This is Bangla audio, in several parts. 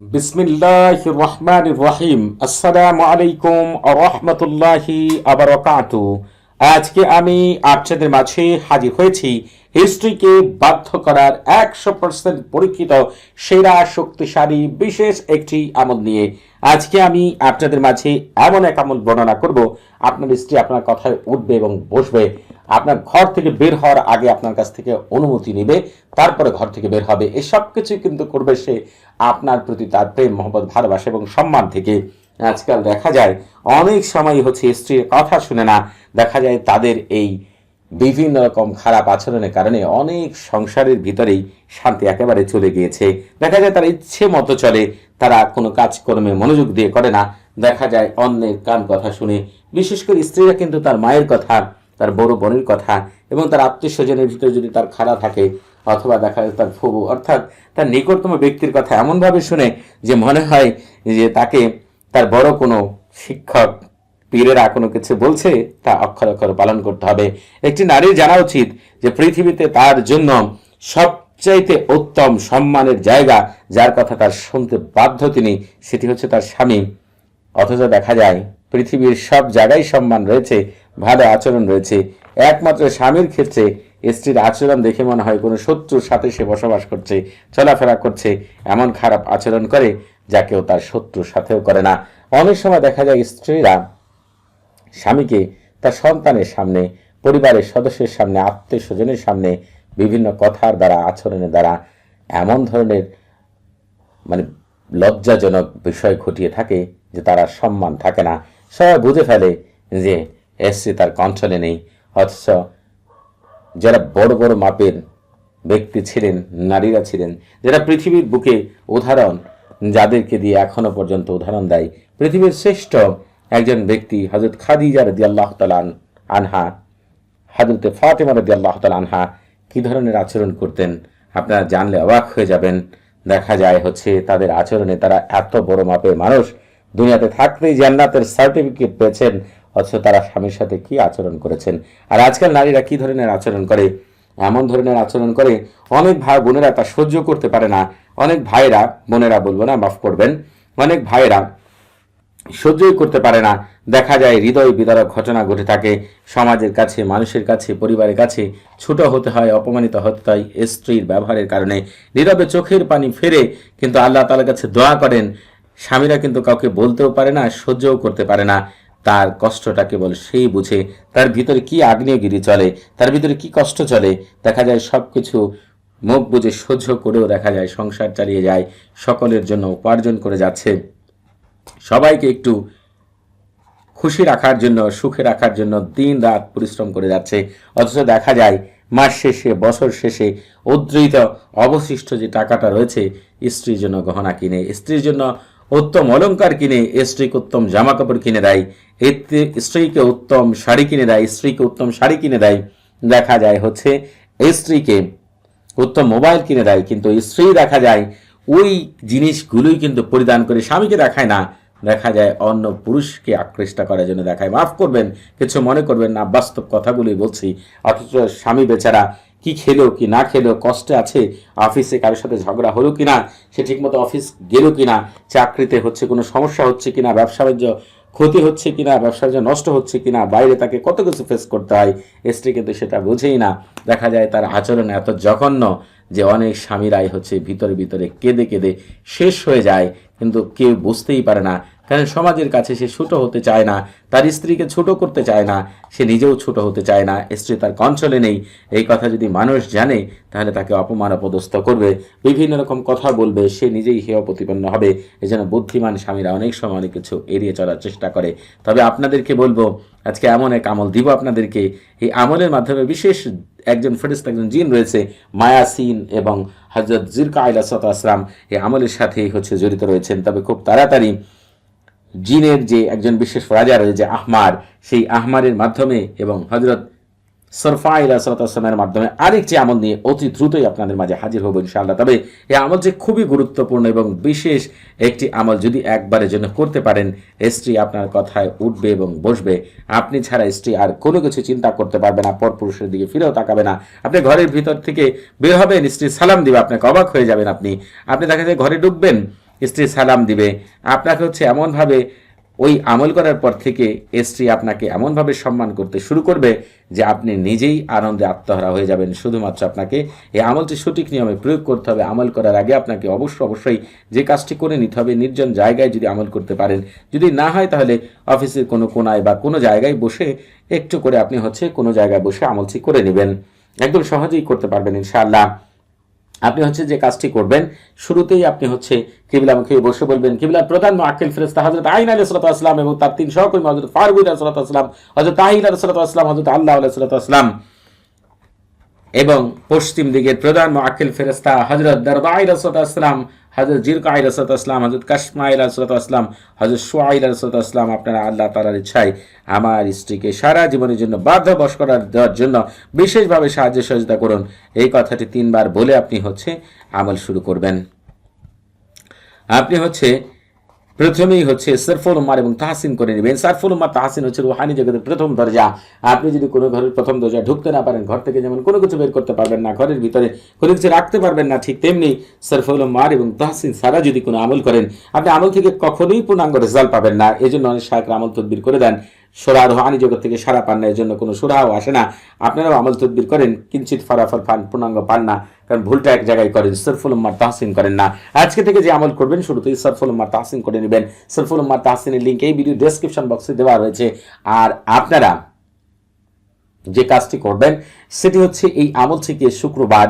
বিসমিল্লাহ রহমান রহিম। আসসালামু আলাইকুম রহমতুল্লাহি আবরকাতু আজকে আমি আপনাদের মাঝে হাজির হয়েছি হিস্ট্রিকে বাধ্য করার একশো পার্সেন্ট পরীক্ষিত, সেরা, শক্তিশালী, বিশেষ একটি আমল নিয়ে। আজকে আমি আপনাদের মাঝে এমন এক আমল বর্ণনা করব। আপনার স্ত্রী আপনার কথায় উঠবে এবং বসবে। আপনার ঘর থেকে বের হওয়ার আগে আপনার কাছ থেকে অনুমতি নেবে, তারপরে ঘর থেকে বের হবে। এসব কিছু কিন্তু করবে সে আপনার প্রতি তার প্রেম, মহব্বত, ভালোবাসা এবং সম্মান থেকে। আজকাল দেখা যায় অনেক সময় হচ্ছে স্ত্রীর কথা শুনে না, দেখা যায় তাদের এই বিভিন্ন রকম খারাপ আচরণের কারণে অনেক সংসারের ভিতরেই শান্তি একেবারে চলে গিয়েছে। দেখা যায় তারা ইচ্ছে মতো চলে, তারা কোনো কাজকর্মে মনোযোগ দিয়ে করে না। দেখা যায় অন্যের কান কথা শুনে, বিশেষ করে স্ত্রীরা কিন্তু তার মায়ের কথা তার বড় বোনের কথা এবং তার আত্মীয় স্বজনের ভিতরে যদি তার খারাপ থাকে অথবা দেখা যায় তার ফুবু, অর্থাৎ তার নিকটতম ব্যক্তির কথা এমনভাবে শুনে যে মনে হয় যে তাকে তার বড় কোনো শিক্ষক, পীরেরা কোনো কিছু বলছে, তা অক্ষর অক্ষর পালন করতে হবে। একটি নারীর জানা উচিত যে পৃথিবীতে তার জন্য সবচাইতে উত্তম সম্মানের জায়গা যার কথা তার শুনতে বাধ্য তিনি, সেটি হচ্ছে তার স্বামী। অথচ দেখা যায় পৃথিবীর সব জায়গায় সম্মান রয়েছে ভালো আচরণ রয়েছে। একমাত্র স্বামীর ক্ষেত্রে স্ত্রীর আচরণ দেখে মনে হয় কোনো শত্রুর সাথে সে বসবাস করছে, চলাফেরা করছে, এমন খারাপ আচরণ করে যা কেউ তার শত্রুর সাথেও করে না। অনেক সময় দেখা যায় স্ত্রীরা স্বামীকে তার সন্তানের সামনে, পরিবারের সদস্যের সামনে আত্মীয় স্বজনের সামনে বিভিন্ন কথার দ্বারা, আচরণের দ্বারা এমন ধরনের মানে লজ্জাজনক বিষয় ঘটিয়ে থাকে যে তারা সম্মান থাকে না। সবাই বুঝে ফেলে যে এসছে তার কন্ট্রোলে নেই। অথচ যারা বড় বড় মাপের ব্যক্তি ছিলেন, নারীরা ছিলেন, যারা পৃথিবীর বুকে উদাহরণ, যাদেরকে দিয়ে এখনও পর্যন্ত উদাহরণ দেয়, পৃথিবীর শ্রেষ্ঠ একজন ব্যক্তি হজরত খাদিজা রদি আল্লাহ তালান আনহা হাজরতে ফাতেমা রদি আল্লাহ তাল আনহা কী ধরনের আচরণ করতেন? আপনারা জানলে অবাক হয়ে যাবেন। দেখা যায় হচ্ছে তাদের আচরণে তারা এত বড় মাপের মানুষ, দুনিয়াতে থাকতেই জান্নাতের সার্টিফিকেট পেয়েছেন অথচ তারা স্বামীর সাথে কি আচরণ করেছেন? আর আজকাল নারীরা কি ধরনের আচরণ করে? এমন ধরনের আচরণ করে অনেক ভাই বোনেরা তা সহ্য করতে পারে না। অনেক ভাইরা বোনেরা বলব না, মাফ করবেন, অনেক ভাইরা সহ্যই করতে পারে না। দেখা যায় হৃদয় বিদারক ঘটনা ঘটে থাকে। সমাজের কাছে, মানুষের কাছে, পরিবারের কাছে ছোট হতে হয়, অপমানিত হতে হয় স্ত্রীর ব্যবহারের কারণে। নীরবে চোখের পানি ফেরে কিন্তু আল্লাহ তালার কাছে দোয়া করেন। স্বামীরা কিন্তু কাউকে বলতেও পারে না, সহ্যও করতে পারে না। তার কষ্টটা কেবল সেই বুঝে তার ভিতরে কি আগ্নেয়গিরি চলে, তার ভিতরে কি কষ্ট চলে, দেখা যায় সব কিছু মুখ বুঝে সহ্য করেও দেখা যায় সংসার চালিয়ে যায়, সকলের জন্য উপার্জন করে যাচ্ছে। সবাইকে একটু খুশি রাখার জন্য, সুখে রাখার জন্য দিন রাত পরিশ্রম করে যাচ্ছে। অথচ দেখা যায় মাস শেষে, বছর শেষে উদ্ধৃত, অবশিষ্ট যে টাকাটা রয়েছে, স্ত্রীর জন্য গহনা কিনে, স্ত্রীর জন্য উত্তম অলংকার কিনে স্ত্রীকে উত্তম জামা কাপড় কিনে দেয়। স্ত্রীকে উত্তম শাড়ি কিনে দেয়, স্ত্রীকে উত্তম শাড়ি কিনে দেয়। দেখা যায় হচ্ছে স্ত্রীকে উত্তম মোবাইল কিনে দেয়, কিন্তু স্ত্রী দেখা যায় ওই জিনিসগুলোই কিন্তু পরিধান করে স্বামীকে দেখায় না। দেখা যায় অন্য পুরুষকে আকৃষ্ট করার জন্য দেখায়। মাফ করবেন, কিছু মনে করবেন না, বাস্তব কথাগুলোই বলছি। অথচ স্বামী বেচারা কি খেলো, কি না খেলো, কষ্টে আছে অফিসে কারোর সাথে ঝগড়া হলো কি না সে ঠিকমতো অফিস গেল কিনা, চাকরিতে হচ্ছে কোনো সমস্যা হচ্ছে কিনা, ব্যবসা বাণিজ্য ক্ষতি হচ্ছে কিনা, ব্যবসা নষ্ট হচ্ছে কিনা, বাইরে তাকে কত কিছু ফেস করতে হয়, স্ত্রী কিন্তু সেটা বোঝেই না। দেখা যায় তার আচরণ এত জঘন্য যে অনেক স্বামীরাই হচ্ছে ভিতরে ভিতরে কেঁদে কেঁদে শেষ হয়ে যায়, কিন্তু কেউ বুঝতেই পারে না কারণ সমাজের কাছে সে ছোট হতে চায় না, তার স্ত্রীকে ছোট করতে চায় না, সে নিজেও ছোট হতে চায় না, স্ত্রী তার কঞ্চলে নেই। এই কথা যদি মানুষ জানে, তাহলে তাকে অপমান অপদস্থ করবে, বিভিন্ন রকম কথা বলবে, সে নিজেই হেয় প্রতিপন্ন হবে। এই জন্য বুদ্ধিমান স্বামীরা অনেক সময় অনেক কিছু এড়িয়ে চলার চেষ্টা করে। তবে আপনাদেরকে বলব, আজকে এমন এক আমল দিব আপনাদেরকে। এই আমলের মাধ্যমে বিশেষ একজন ফেরিস্ত একজন জিন রয়েছে মায়াসিন এবং হজরত জিরকা আইলাসত আসলাম এই আমলের সাথেই হচ্ছে জড়িত রয়েছেন। তবে খুব তাড়াতাড়ি জিনের যে একজন বিশেষ রাজা রয়েছে, আহমার, সেই আহমারের মাধ্যমে এবং হজরত সরফা ইলাসলামের মাধ্যমে আরেকটি আমল নিয়ে অতি দ্রুতই আপনাদের মাঝে হাজির হব ইনশাআল্লাহ। তবে এই আমল যে খুবই গুরুত্বপূর্ণ এবং বিশেষ একটি আমল যদি একবারের জন্য করতে পারেন, স্ত্রী আপনার কথায় উঠবে এবং বসবে। আপনি ছাড়া স্ত্রী আর কোনো কিছু চিন্তা করতে পারবে না পর পুরুষের দিকে ফিরেও তাকাবে না। আপনি ঘরের ভিতর থেকে বের হবেন, স্ত্রী সালাম দিবে, আপনাকে অবাক হয়ে যাবেন আপনি। আপনি দেখা যায় ঘরে ঢুকবেন স্ত্রী সালাম দিবে। আপনাকে হচ্ছে এমনভাবে ওই আমল করার পর থেকে স্ত্রী আপনাকে এমনভাবে সম্মান করতে শুরু করবে যে আপনি নিজেই আনন্দে আত্মহারা হয়ে যাবেন। শুধুমাত্র আপনাকে এই আমলটি সঠিক নিয়মে প্রয়োগ করতে হবে। আমল করার আগে আপনাকে অবশ্য অবশ্যই যে কাজটি করে নিতে হবে, নির্জন জায়গায় যদি আমল করতে পারেন। যদি না হয় তাহলে অফিসের কোনো কোনায় বা কোনো জায়গায় বসে একটু করে আপনি হচ্ছে কোনো জায়গায় বসে আমলটি করে নেবেন। একদম সহজেই করতে পারবেন ইনশাআল্লাহ। আপনি হচ্ছে যে কাজটি করবেন, শুরুতেই আপনি হচ্ছে কিবলা মুখে বসে বলবেন, কিবলার প্রধান আকিল ফেরেস্তা হজরত আইন আলী সালাত আসলাম এবং তার তিন সহকর্মী হজরত ফারুক সালাত আসলাম হজরত তাহিল সালাত আসলাম হজরত আল্লাহ সালাত আসলাম এবং পশ্চিম দিকের প্রধান আকিল ফেরেস্তা হজরত দরবাই রসত আসলাম হজরত জিরকাই রসত আসলাম হজরত কাশমাইল রসত আসলাম হজরত সোয়াইল রসত আসলাম আপনারা আল্লাহ তালার ইচ্ছায় আমার স্ত্রীকে সারা জীবনের জন্য বাধ্য বশ করার দেওয়ার জন্য বিশেষভাবে সাহায্য সহযোগিতা করুন। এই কথাটি তিনবার বলে আপনি হচ্ছে আমল শুরু করবেন। আপনি হচ্ছে প্রথমেই হচ্ছে সরফুল উম্মার এবং তাহসিন করে নেবেন। সরফুল উম্মার তাহসিন হচ্ছে রুহানি জগতের প্রথম দরজা। আপনি যদি কোনো ঘরের প্রথম দরজা ঢুকতে না পারেন, ঘর থেকে যেমন কোনো কিছু বের করতে পারবেন না, ঘরের ভিতরে কোনো কিছু রাখতে পারবেন না, ঠিক তেমনি সরফুল উম্মার এবং তাহসিন সারা যদি কোনো আমল করেন, আপনি আমল থেকে কখনোই পূর্ণাঙ্গ রেজাল্ট পাবেন না। এই জন্য অনেক শায়করা আমল তদবির করে দেন। সোরা রোহানি জগৎ থেকে সারা পান না এর জন্য কোনো সোরাও আসে না। আপনারাও আমল তদবির করেন, কিঞ্চিত ফলাফল পান, পূর্ণাঙ্গ পান না। কারণ ভুলটা এক জায়গায় করেন সরফুল উম্মার তাহসিন করেন না। আজকে থেকে যে আমল করবেন, শুরুতেই সরফুল উম্মার তাহসিন করে নেবেন। সরফুল উম্মার তাহসিনের লিঙ্ক এই ভিডিও ডেসক্রিপশন বক্সে দেওয়া রয়েছে। আর আপনারা যে কাজটি করবেন, সেটি হচ্ছে এই আমল থেকে শুক্রবার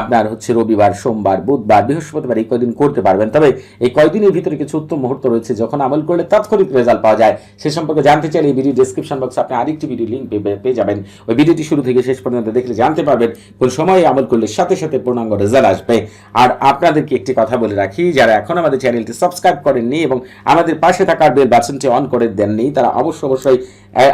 আপনার হচ্ছে রবিবার, সোমবার, বুধবার, বৃহস্পতিবার এই কয়দিন করতে পারবেন। তবে এই কয়দিনের ভিতরে কিছু উত্তম মুহূর্ত রয়েছে, যখন আমল করলে তাৎক্ষণিক রেজাল্ট পাওয়া যায়। সে সম্পর্কে জানতে চাইলে এই ভিডিও ডিসক্রিপশন বক্সে আপনি আরেকটি ভিডিও লিঙ্ক পেয়ে যাবেন। ওই ভিডিওটি শুরু থেকে শেষ পর্যন্ত দেখলে জানতে পারবেন কোন সময়ে আমল করলে সাথে সাথে পূর্ণাঙ্গ রেজাল্ট আসবে। আর আপনাদেরকে একটি কথা বলে রাখি, যারা এখন আমাদের চ্যানেলটি সাবস্ক্রাইব করেননি এবং আমাদের পাশে থাকার বেল বাটনটি অন করে দেননি, তারা অবশ্য অবশ্যই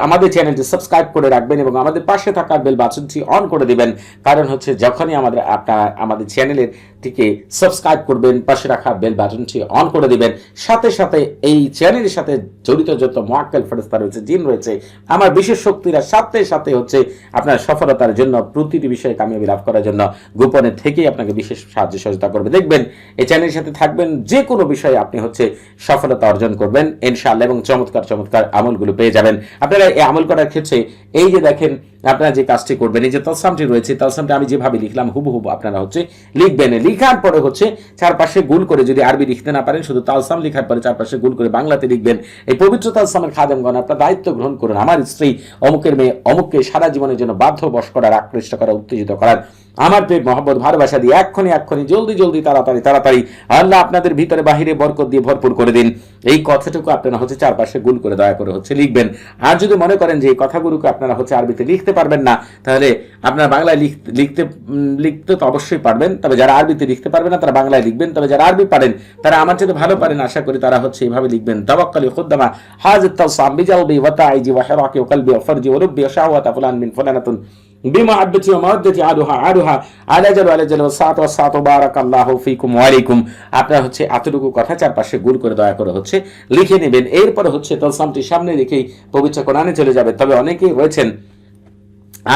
আমাদের চ্যানেলটি সাবস্ক্রাইব করে রাখবেন এবং আমাদের পাশে থাকার বেল বাটনটি অন করে দিবেন। কারণ হচ্ছে যখনই আমাদের আপনার আমাদের চ্যানেলের টিকে সাবস্ক্রাইব করবেন, পাশে রাখা বেল বাটনটি অন করে দিবেন। সাথে সাথে এই চ্যানেলের সাথে জড়িত যত মোয়াক্কেল ফেরস্তা রয়েছে, জিন রয়েছে, আমার বিশেষ শক্তিরা সাথে সাথে হচ্ছে আপনার সফলতার জন্য, প্রতিটি বিষয়ে কামিয়াবি লাভ করার জন্য গোপনে থেকেই আপনাকে বিশেষ সাহায্য সহযোগিতা করবে। দেখবেন, এই চ্যানেলের সাথে থাকবেন, যে কোনো বিষয়ে আপনি হচ্ছে সফলতা অর্জন করবেন, ইনশাআল্লাহ, এবং চমৎকার চমৎকার আমলগুলো পেয়ে যাবেন। আপনারা আমল করার ক্ষেত্রে এই যে দেখেন আপনারা যে কাজটি করবেন, এই যে তলসামটি রয়েছে তলসামটি আমি যেভাবে লিখলাম, হুবহু আপনারা হচ্ছে লিখবেন। লিখার পরে হচ্ছে চারপাশে গুল করে যদি আরবি লিখতে না পারেন, শুধু তালসাম লিখার পরে চারপাশে গুল করে বাংলাতে লিখবেন। এই পবিত্র তালসামের খাদেমগণ আপনার দায়িত্ব গ্রহণ করুন, আমার স্ত্রী অমুকের মেয়ে অমুককে সারা জীবনের জন্য বাধ্য বশ করার, আকৃষ্ট করা উত্তেজিত করার। আমার প্রেম, মহব্বত, ভালোবাসা দিয়ে এক্ষুনি এক্ষুনি জলদি জলদি তাড়াতাড়ি তাড়াতাড়ি আল্লাহ আপনাদের ভিতরে বাহিরে বরকত দিয়ে ভরপুর করে দিন। এই কথাটুকু আপনারা হচ্ছে চারপাশে গুল করে দয়া করে হচ্ছে লিখবেন। আর যদি মনে করেন যে এই কথাগুলোকে আপনারা হচ্ছে আরবিতে লিখতে পারবেন না তাহলে আপনারা বাংলায় লিখ- লিখতে উম, লিখতে তো অবশ্যই পারবেন তবে যারা আরবিতে লিখতে পারবেন না তারা বাংলায় লিখবেন তবে যারা আরবি পারেন তারা আমার চেয়ে ভালো পারেন আশা করি তারা হচ্ছে এইভাবে লিখবেন তাওয়াক্কালি খুদ্দামা হাজির তাওসাম বিজালবি ওয়াতাইজি ওয়া হিরাকি ওয়া কলবি ওয়া ফরজি ওয়া রুব্বি ওয়া শাহওয়াতা ফুলান মিন ফুলানাতুন بمحبتي ومودتي عدوها عدوها على جل وعلى جل والساعة والساعة بارك الله فيكم وعليكم আপনারা হচ্ছে এতটুকু কথা চারপাশে গুল করে দয়া করে হচ্ছে লিখে নেবেন এরপরে হচ্ছে তলসামটি সামনে রেখেই পবিত্র কোরআনে চলে যাবে তবে অনেকেই রয়েছেন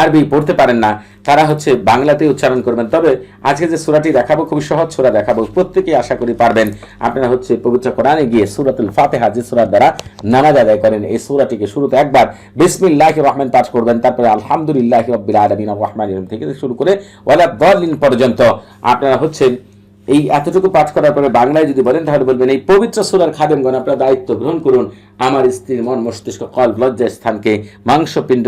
আরবি পড়তে পারেন না, তারা হচ্ছে বাংলাতে উচ্চারণ করবেন। তবে আজকে যে সুরাটি দেখাবো, খুবই সহজ সুরা দেখাবো, প্রত্যেকেই আশা করি পারবেন। আপনারা হচ্ছে পবিত্র কোরআনে গিয়ে সুরাতুল ফাতেহা যে সুরার দ্বারা নামাজ আদায় করেন, এই সুরাটিকে শুরুতে একবার বিসমিল্লাহ রহমান পাঠ করবেন, তারপরে আলহামদুলিল্লাহ রব্বিল আলমিন রহমান থেকে শুরু করে ওয়ালা দলিন পর্যন্ত। আপনারা হচ্ছে এই এতটুকু পাঠ করার পরে বাংলায় যদি বলেন, তাহলে বলবেন, এই পবিত্র সুরার খাদেমগণ, আপনারা দায়িত্ব গ্রহণ করুন। আমার স্ত্রীর মন মস্তিষ্ক কল লজ্জা স্থানকে মাংসপিণ্ড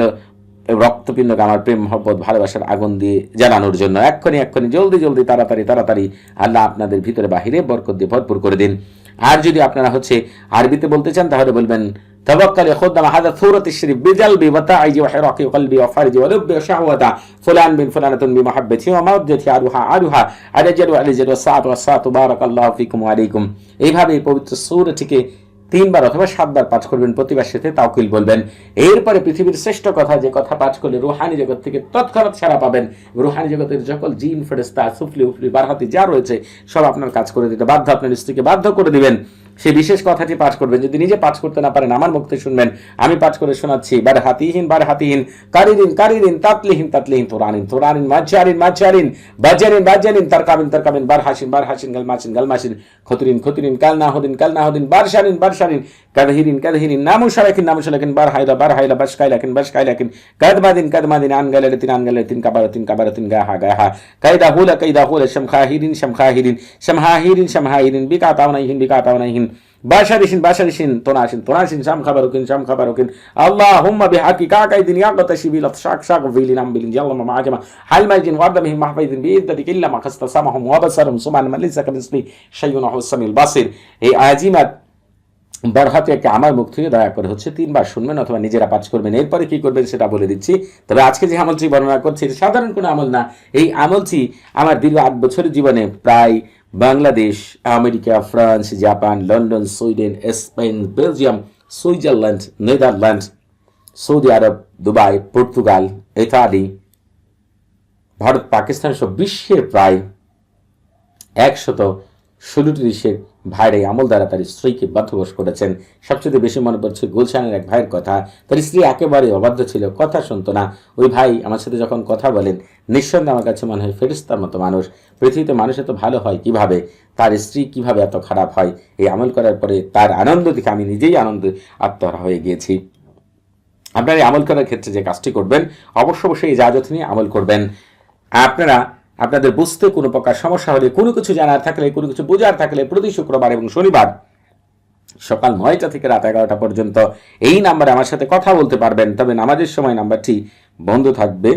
রক্তপিণ্ডকে আমার প্রেম মহব্বত ভালোবাসার আগুন দিয়ে জ্বালানোর জন্য এক্ষুনি এক্ষুনি জলদি জলদি তাড়াতাড়ি তাড়াতাড়ি আল্লাহ আপনাদের ভিতরে বাহিরে বরকত দিয়ে ভরপুর করে দিন আর যদি আপনারা হচ্ছে আরবিতে বলতে চান তাহলে বলবেন توكل يا خدام هذا ثورة الشريف بقلبي وتعجي وحراكي وقلبي وفرجي ولبي وشهوة فلان من فلانة بمحبتي ومودتي عدوها عدوها على جل وعلى جل والساعة والساعة بارك الله فيكم وعليكم এইভাবে এই পবিত্র সূরাটিকে তিনবার অথবা সাতবার পাঠ করবেন, প্রতিবার সাথে তাওকিল বলবেন। এরপরে পৃথিবীর শ্রেষ্ঠ কথা, যে কথা পাঠ করলে রুহানি জগৎ থেকে তৎক্ষণাৎ সারা পাবেন। রুহানি জগতের সকল জিন ফেরেস্তা সুফলি, উফলি, বারহাতি যা রয়েছে, সব আপনার কাজ করে দিতে বাধ্য। আপনার স্ত্রীকে বাধ্য করে দিবেন। সেই বিশেষ কথাটি পাঠ করবেন। যদি নিজে পাঠ করতে না পারেন, আমার মুক্তি শুনবেন। আমি পাঠ করে শোনাচ্ছি, বার হাতিহীন বার হাতিহীন, কারিদিন কারিদিন, তাতলিহীন তাতলিহীন, তোরানিন তোরানিন, মাঝারিন মাঝারিন, বাজারিন বাজারিন, তারকাবিন তারকাবিন, বার হাসিন বার হাসিন, গালমাসিন গালমাসিন, খতুরিন খতুরিন, কাল নাহদিন, কাল كظهير كظهير نامو لكن نامو لكن بار حيدا بار حيدا بشكا لكن بشكا لكن كذ ما دين كذ ما دين عن غلتين عن غلتين كبرتين كبرتين غاها غاها. كايدا هولا كايدا هولا. شمخاهيرين شمخاهيرين شمخاهيرين شمخاهيرين بيكا تاونا يهين بيكا تاونا تاونايهين. باشرشين باشرشين توناشين توناشين. شام خبروكين شام خبروكين. اللهم بحق كاكا دين يا قط شبيل شاك في فيلين ام جل يلا ما معاك ما حل مجن وقدمهم محفيد بيدك إلا ما قست سمعهم وبصرهم. سمعا من ليس كمثله شيء نحو السميع البصير. هي عزيمة বরহাতে একটা আমার মুখ থেকে দয়া করে হচ্ছে তিনবার শুনবেন অথবা নিজেরা পাঠ করবেন। এরপরে কি করবেন সেটা বলে দিচ্ছি। তবে আজকে যে আমলটি বর্ণনা করছি সাধারণ কোনো আমল না। এই আমলটি আমার দীর্ঘ আট বছরের জীবনে প্রায় Bangladesh, America, France, Japan, London, Sweden, Spain, Belgium, Switzerland, Netherland, Saudi Arab, Dubai, Portugal, Italy, Bharat, Pakistan সব বিশ্বের প্রায় একশত ষোলোটি দেশের ভাইয়ের এই আমল দ্বারা তার স্ত্রীকে বাধ্যবশ করেছেন। সবচেয়ে বেশি মনে পড়ছে গুলশানের এক ভাইয়ের কথা। তার স্ত্রী একেবারে অবাধ্য ছিল, কথা শুনতো না। ওই ভাই আমার সাথে যখন কথা বলেন, নিঃসন্দেহে আমার কাছে মনে হয় ফেরিস্তার মতো মানুষ। পৃথিবীতে মানুষ এত ভালো হয় কীভাবে? তার স্ত্রী কীভাবে এত খারাপ হয়? এই আমল করার পরে তার আনন্দ দেখে আমি নিজেই আনন্দ আত্মহারা হয়ে গিয়েছি। আপনারা এই আমল করার ক্ষেত্রে যে কাজটি করবেন অবশ্য অবশ্যই এই জাজত নিয়ে আমল করবেন। আপনারা আপনাদের বুঝতে কোনো প্রকার সমস্যা হলে, কোনো কিছু জানার থাকলে, কোনো কিছু বোঝার থাকলে প্রতি শুক্রবার এবং শনিবার সকাল নয়টা থেকে রাত এগারোটা পর্যন্ত এই নাম্বারে আমার সাথে কথা বলতে পারবেন। তবে নামাজের সময় নাম্বারটি বন্ধ থাকবে।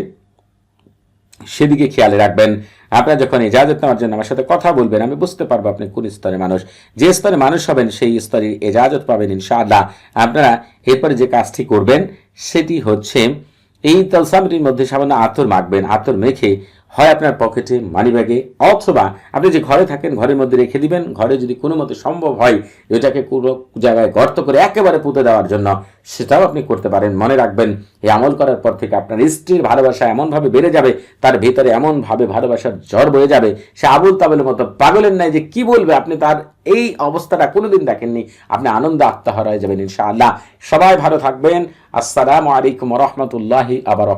সেদিকে খেয়াল রাখবেন। আপনারা যখন এজাজত নেওয়ার জন্য আমার সাথে কথা বলবেন, আমি বুঝতে পারব আপনি কোন স্তরের মানুষ। যে স্তরে মানুষ হবেন, সেই স্তরে এজাজত পাবেন ইনশাআল্লাহ। আপনারা এরপরে যে কাজটি করবেন, সেটি হচ্ছে এই তলসামটির মধ্যে সামান্য আতর মাখবেন। আতর মেখে হয় আপনার পকেটে মানি ব্যাগে অথবা আপনি যে ঘরে থাকেন, ঘরের মধ্যে রেখে দিবেন, ঘরে যদি কোনো মতে সম্ভব হয় এটাকে কোনো জায়গায় গর্ত করে একেবারে পুঁতে দেওয়ার জন্য, সেটাও আপনি করতে পারেন। মনে রাখবেন, এই আমল করার পর থেকে আপনার স্ত্রীর ভালোবাসা এমনভাবে বেড়ে যাবে, তার ভিতরে এমনভাবে ভালোবাসার ঝড় বয়ে যাবে, সে আবুল তাবুলের মতো পাগলের নাই যে কি বলবে আপনি তার এই অবস্থাটা কোনোদিন দেখেননি। আপনি আনন্দ আত্মহারা হয়ে যাবেন ইনশাআল্লাহ। সবাই ভালো থাকবেন। আসসালামু আলাইকুম রহমতুল্লাহি আবার